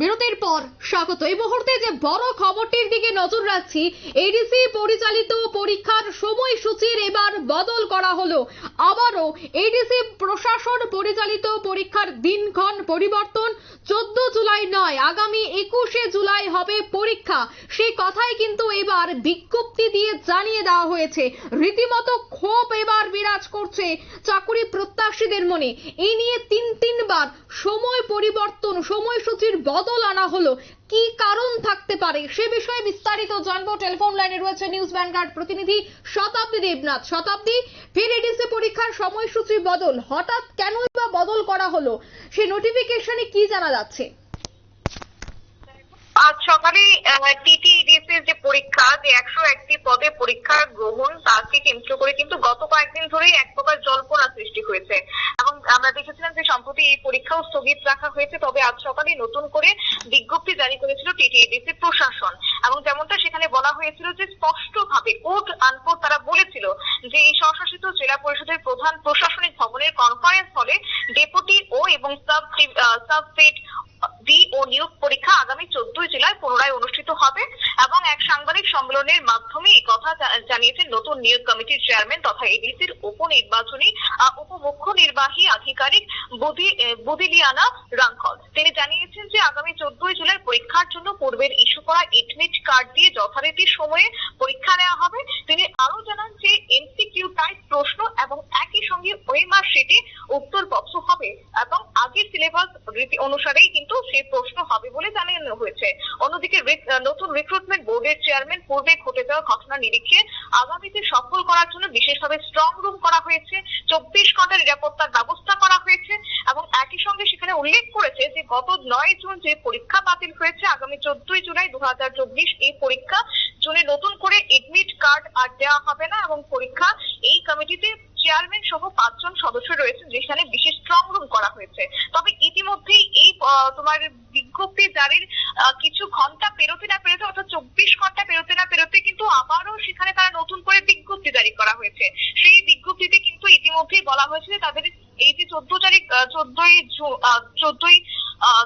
বিরতির পর স্বাগত। এই মুহূর্তে যে বড় খবরটির দিকে নজর রাখছি এডিসি পরিচালিত পরীক্ষার সময়সূচির এবার বদল করা হলো। আবারও এডিসি প্রশাসন পরিচালিত পরীক্ষার দিনক্ষণ পরিবর্তন। চোদ্দ জুলাই নয়, আগামী একুশে জুলাই হবে পরীক্ষা। সেই কথাই কিন্তু এবার বিজ্ঞপ্তি দিয়ে জানিয়ে দেওয়া হয়েছে। রীতিমতো ক্ষোভ এবার বিরাজ করছে চাকুরি প্রত্যাশীদের মনে। এই নিয়ে তিন তিনবার সময় পরিবর্তন, সময়সূচির বদল আনা হলো। কি কারণ থাকতে পারে সে বিষয়ে বিস্তারিত জানব। টেলিফোন লাইনে রয়েছে নিউজ ভ্যানগার্ড প্রতিনিধি শতাব্দী দেবনাথ। শতাব্দী, ফের এডিসি পরীক্ষার সময়সূচি বদল হঠাৎ কেন বা বদল করা হলো? সে নোটিফিকেশনে কি জানা যাচ্ছে? আজ সকালে টিটিডিসি যে পরীক্ষা, যে একশো একটি পদে পরীক্ষার গ্রহণ তাকে কেন্দ্র করে কিন্তু গত কয়েকদিন ধরেই এক প্রকার জল্পনা সৃষ্টি হয়েছে। এবং আমরা দেখেছিলাম যে সম্প্রতি এই পরীক্ষাও স্থগিত রাখা হয়েছে, তবে আজ সকালে নতুন করে বিজ্ঞপ্তি জারি করেছিল টিটিডিসি প্রশাসন। এবং যেমনটা সেখানে বলা হয়েছিল যে স্পষ্টভাবে কোর্ট আনকোট তারা বলেছিল যে এই স্বশাসিত জেলা পরিষদের প্রধান প্রশাসনিক ভবনের কনফারেন্স হলে ডেপুটি ও এবং সাব সাব বি ও নিয়োগ পরীক্ষা আগামী চোদ্দই জেলায় পুনরায় অনুষ্ঠিত হবে এবং এক সাংবাদিক সম্মেলনের মাধ্যমে এই কথা জানিয়েছেন নতুন নিয়োগ কমিটির চেয়ারম্যান তথা এডিসির উপনির্বাচনী উপমুখ্য নির্বাহী আধিকারিক বুদি বুদিলিয়ানা রাঙ্কল। তিনি জানিয়েছেন যে আগামী চোদ্দই জুলাই পরীক্ষার জন্য পূর্বের ইস্যু করা এডমিট কার্ড দিয়ে যথারীতি সময়ে পরীক্ষা নেওয়া হবে। তিনি আরও জানান যে এমসিকিউ টাইপ প্রশ্ন এবং একই সঙ্গে ওয়েমার শিটে উত্তরপত্র হবে এবং আগের সিলেবাস রীতি অনুসারেই কিন্তু সেই প্রশ্ন হবে বলে জানানো হয়েছে। অন্যদিকে নতুন রিক্রুটমেন্ট বোর্ডের চেয়ারম্যান পূর্বে ঘটে যাওয়া ঘটনা নিরীক্ষে আগামীতে সফল করার জন্য বিশেষভাবে স্ট্রং রুম করা হয়েছে, চব্বিশ ঘণ্টা নিরাপত্তার ব্যবস্থা করা হয়েছে এবং একই সঙ্গে সেখানে উল্লেখ করেছে যে গত নয় জুন যে পরীক্ষা বাতিল হয়েছে, আগামী চোদ্দই জুলাই দু হাজার চব্বিশ এই পরীক্ষা জুনে নতুন করে এডমিট কার্ড আর দেওয়া হবে না এবং পরীক্ষা এই কমিটিতে চেয়ারম্যান সহ পাঁচজন সদস্য রয়েছে যেখানে বিশেষ স্ট্রং রুম করা হয়েছে তবে ইতিমধ্যেই এই আহ, তোমার বিজ্ঞপ্তি জারির কিছু ঘণ্টা পেরোতে না পেরোতে, অর্থাৎ চব্বিশ ঘণ্টা পেরোতে না পেরোতে কিন্তু আবারও সেখানে তারা নতুন করে বিজ্ঞপ্তি জারি করা হয়েছে। সেই বিজ্ঞপ্তিতে কিন্তু ইতিমধ্যেই বলা হয়েছে যে তাদের এই যে চোদ্দ তারিখ চোদ্দই চোদ্দই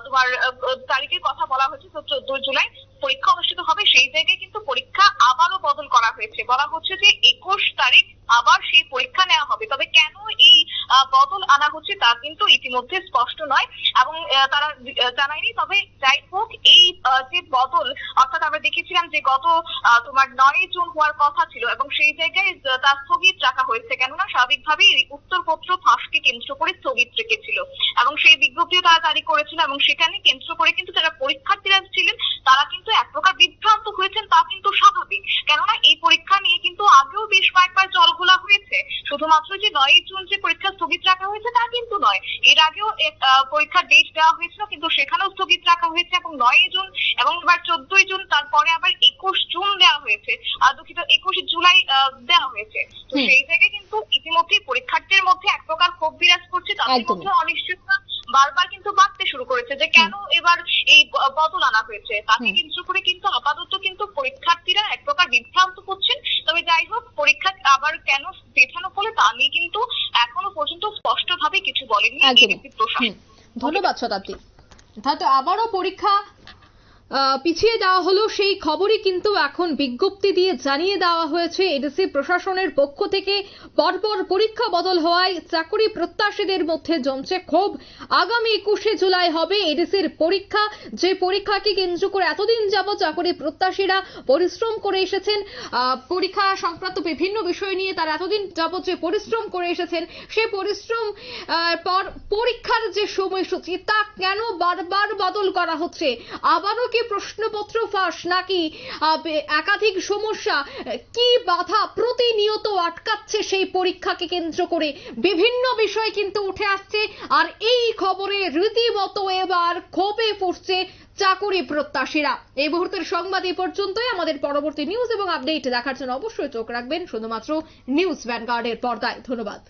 তোমার তারিখের কথা বলা হয়েছে, তো চোদ্দই জুলাই পরীক্ষা অনুষ্ঠিত হবে। সেই জায়গায় কিন্তু পরীক্ষা আবারও বদল করা হয়েছে। বলা হচ্ছে যে একুশ তারিখ আবার সেই পরীক্ষা নেওয়া হবে তবে কেন এই আহ, বদল আনা হচ্ছে তা কিন্তু ইতিমধ্যে স্পষ্ট নয় এবং তারা জানায়নি। তবে যাই হোক, এই যে বদল, অর্থাৎ আমরা দেখেছিলাম যে গত তোমার নয় জুন হওয়ার কথা ছিল এবং সেই জায়গায় তা স্থগিত রাখা হয়েছে। কেননা স্বাভাবিকভাবেই উত্তরপত্র ফাঁসকে কেন্দ্র করে স্থগিত রেখেছিল এবং সেই বিজ্ঞপ্তিও তারা জারি করেছিল এবং সেখানে কেন্দ্র করে কিন্তু যারা পরীক্ষার্থীরা ছিলেন, তারা কিন্তু এক প্রকার বিভ্রান্ত হয়েছেন, তা কিন্তু স্বাভাবিক কেননা এই পরীক্ষা নিয়ে কিন্তু আগেও বেশ কয়েকবার জলঘোলা হয়েছে শুধুমাত্র যে নয় জুন যে পরীক্ষা স্থগিত রাখা হয়েছে তা কিন্তু নয়। এর আগেও পরীক্ষার ডেট দেওয়া হয়েছিল কিন্তু সেখানেও স্থগিত রাখা হয়েছে এবং নয় জুন এবং এবার চোদ্দই জুন তারপরে আবার একুশ জুন দেওয়া হয়েছে আর দুঃখিত একুশ জুলাই দেওয়া হয়েছে। তো সেই জায়গায় কিন্তু ইতিমধ্যেই পরীক্ষার্থীর মধ্যে এক প্রকার ক্ষোভ বিরাজ করছে তাদের মধ্যে অনিশ্চয়তা বারবার কিন্তু বাড়তে শুরু করেছে যে কেন এবার এই বদল আনা হয়েছে। তাকে কেন্দ্র করে কিন্তু আপাতত কিন্তু পরীক্ষার্থীরা এক প্রকার বিভ্রান্ত করছেন। তবে যাই হোক পরীক্ষা আবার কেন পেছানো হলে তা নিয়ে কিন্তু এখনও বলেননি ধন্যবাদ শতাব্দী। অর্থাৎ আবারও পরীক্ষা পিছিয়ে দেওয়া হলো সেই খবরই কিন্তু এখন বিজ্ঞপ্তি দিয়ে জানিয়ে দেওয়া হয়েছে। এডিসি প্রশাসনের পক্ষ থেকে পরপর পরীক্ষা বদল হওয়ায় চাকরি প্রত্যাশীদের মধ্যে জমছে ক্ষোভ। আগামী একুশে জুলাই হবে এডিসির পরীক্ষা। যে পরীক্ষাকে কেন্দ্র করে এতদিন যাবৎ চাকরি প্রত্যাশীরা পরিশ্রম করে এসেছেন পরীক্ষা সংক্রান্ত বিভিন্ন বিষয় নিয়ে তারা এতদিন যাবৎ যে পরিশ্রম করে এসেছেন সেই পরিশ্রম পর পরীক্ষার যে সময়সূচি, তা কেন বারবার বদল করা হচ্ছে? আবারও কি প্রশ্নপত্র ফাঁস নাকি? একাধিক সমস্যা। কি বাধা প্রতিনিয়ত আটকাচ্ছে সেই পরীক্ষাকে কেন্দ্র করে? বিভিন্ন বিষয় কিন্তু উঠে আসছে, আর এই খবরে রীতিমতো এবার ক্ষোভে পড়ছে চাকুরি প্রত্যাশীরা। এই মুহূর্তের সংবাদ এই পর্যন্তই। আমাদের পরবর্তী নিউজ এবং আপডেট দেখার জন্য অবশ্যই চোখ রাখবেন। শুধুমাত্র নিউজ ভ্যানগার্ডের পর্দায়। ধন্যবাদ।